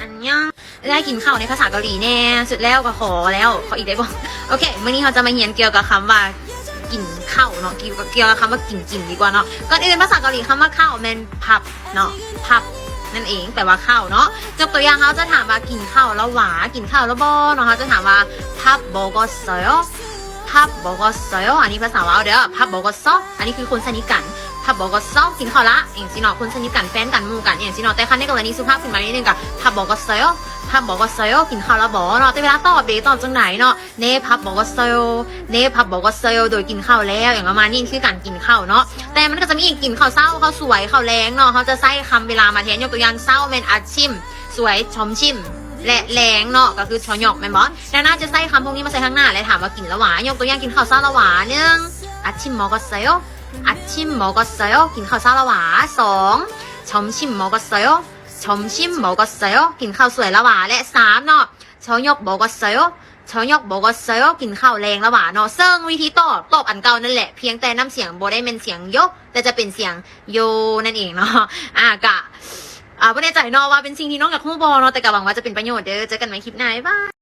อันยังได้กินข้าวในภาษาเกาหลีแน่สุดแล้วก็ขอแล้วขออีกได้บ่โอเควันนี้เราจะมาเรียนเกี่ยวกับคำว่ากินข้าวเนาะเกี่ยวกับเกี่ยวกับคำว่ากินกินดีกว่าเนาะก่อนอื่นภาษาเกาหลีคำว่าข้าวมันพับเนาะพับนั่นเองแปลว่าข้าวเนาะยกตัวอย่างเขาจะถามว่ากินข้าวแล้วหวากินข้าวแล้วบ่เนาะเขาจะถามว่าพับโบก็เซล พับโบก็เซลอันนี้ภาษาว่าเอาเด้อพับโบก็ซออันนี้คือคนสนิทกันพับบอกก็ซอกกินข้าวละอย่างสิเนาะคนสนิทกันแฟนกันหมู่กันอย่างสิเนาะแต่คันในกรณีสุภาพขึ้นมานิดนึงกับพับบอกก็เซลพับบอกก็เซลกินข้าวละบอเนาะแต่เวลาตอบเดตอบจังไหนเนาะเน่พับบอกก็เซลเน่พับบอกก็เซลโดยกินข้าวแล้วอย่างประมาณนี้คือการกินข้าวเนาะแต่มันก็จะมีอีกกินข้าวเศร้าข้าวสวยข้าวแรงเนาะเขาจะใช้คำเวลามาแทนยกตัวอย่างเศร้าเป็นอาชิม สวยชมชิม แหละแรงเนาะก็คือชอหยอกแม่บอดังน่าจะใส่คำพวกนี้มาใส่ข้างหน้าและถามว่ากินละหวานยกตัวอย่างกินข้าวซาละหวานหนึ่งอัดชิมมอกอสเซลอัดชิมมอกอสเซลกินข้าวซาละหวานสองชอมชิมมอกอสเซลชอมชิมมอกอสเซลกินข้าวสวยละหวานและสามเนาะชอหยอกบอกอสเซลชอยอกบอกว่าเซลกินข้าวแรงละหวานเนาะซึ่งวิธีตอบตอบอันเก่านั่นแหละเพียงแต่น้ำเสียงโบได้เป็นเสียงยกแต่จะเป็นเสียงโยนั่นเองเนาะอะกะ อ่าไม่แน่ใจนอว่าเป็นสิ่งที่น้องอยากคู่บอเนาะแต่ก็หวังว่าจะเป็นประโยชน์เด้อเจอกันใหม่คลิปหน้าบ๊ายบาย